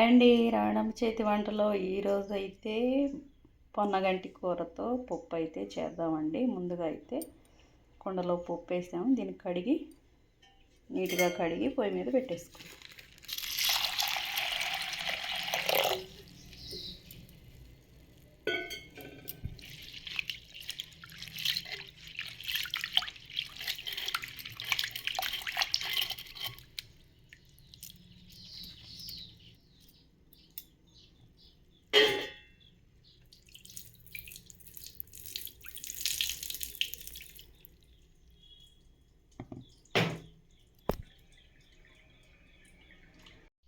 Hi అండి చేతి వంటలో ఈరోజు అయితే పొన్నగంటి కూరతో పప్పు అయితే చేద్దామండి. ముందుగా అయితే కుండలో పప్పు వేసాము. దీన్ని కడిగి నీట్గా కడిగి పొయ్యి మీద పెట్టేసుకుందాం.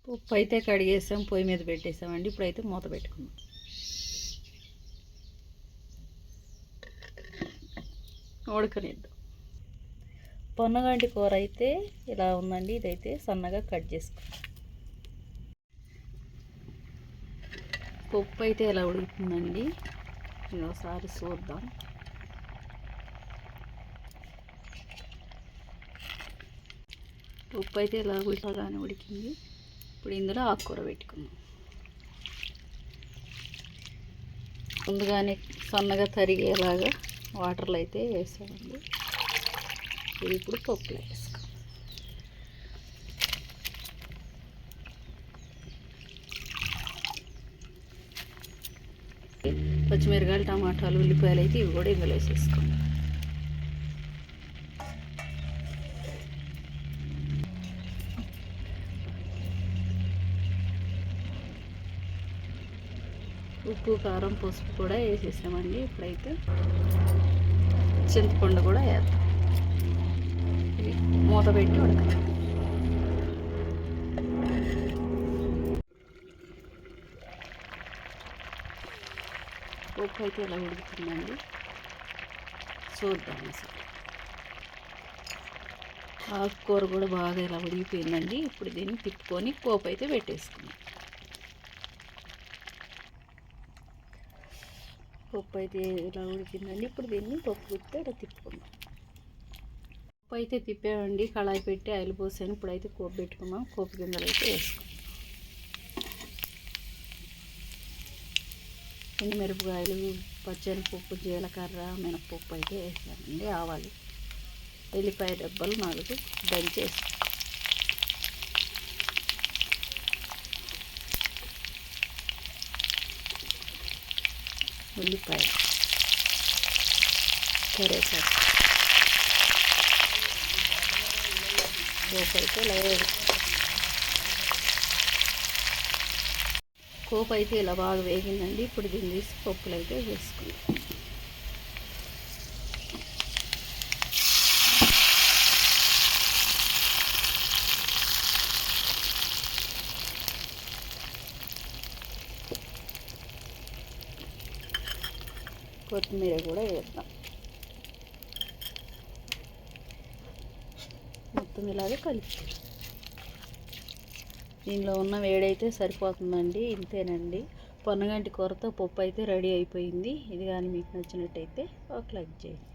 పప్పు అయితే కడిగేసాం పొయ్యి మీద పెట్టేసామండి ఇప్పుడైతే మూత పెట్టుకుందాం. ఉడకనిద్దాం. పొన్నగంటి కూర అయితే ఇలా ఉందండి. ఇదైతే సన్నగా కట్ చేసుకో పప్పు అయితే ఇలా ఉడుకుతుందండి? ఒకసారి చూద్దాం. ఉప్పు అయితే ఇలా ఉడకగానే ఉడికింది? ఇప్పుడు ఇందులో ఆకుకూర పెట్టుకుందాం. ముందుగానే సన్నగా తరిగేలాగా వాటర్లో అయితే వేసామండి ఇది ఇప్పుడు పప్పులో వేసుకో పచ్చిమిరకాయలు టమాటాలు ఉల్లిపాయలు అయితే ఇవి కూడా ఇందులో వేసేసుకోండి. ఉప్పు కారం పసుపు కూడా వేసేసామండి. ఇప్పుడైతే చింతపండు కూడా వేద్దాం. మూత పెట్టి ఉడకదు ఉప్పు అయితే ఎలా ఉడుకుతుందండి? చూద్దాం అసలు. ఆకుకూర కూడా బాగా ఇలా ఉడిగిపోయిందండి ఇప్పుడు దీన్ని తిప్పుకొని పోపు అయితే పెట్టేసుకున్నాం పప్పు అయితే ఇలా ఉడికిందండి. ఇప్పుడు దీన్ని పప్పు గుర్తే ఇలా తిప్పుకుందాం. పప్పు అయితే తిప్పామండి. కళాయి పెట్టి ఆయిల్ పోసాను. ఇప్పుడైతే కోపు పెట్టుకున్నాం కోపు గింజలు అయితే వేసుకున్నాం మిరపకాయలు పచ్చనిపప్పు జీలకర్ర మినపప్పు అయితే వేసానండి. ఆవాలు ఎల్లిపాయ డబ్బలు నాలుగు దంచేసి ఉల్లిపాయ. కరేపాకు. కోపు అయితే ఇలా కోపు అయితే ఇలా బాగా వేగిందండి. ఇప్పుడు దీన్ని తీసి పప్పులు అయితే వేసుకుందాం. కొత్తిమీర కూడా వేద్దాం మొత్తం ఇలాగే కలిపి దీనిలో ఉన్న వేడైతే సరిపోతుందండి ఇంతేనండి. పొన్నగంటి కూరతో పప్పు అయితే రెడీ అయిపోయింది. ఇది కానీ మీకు నచ్చినట్టయితే ఒక లైక్ చేయండి.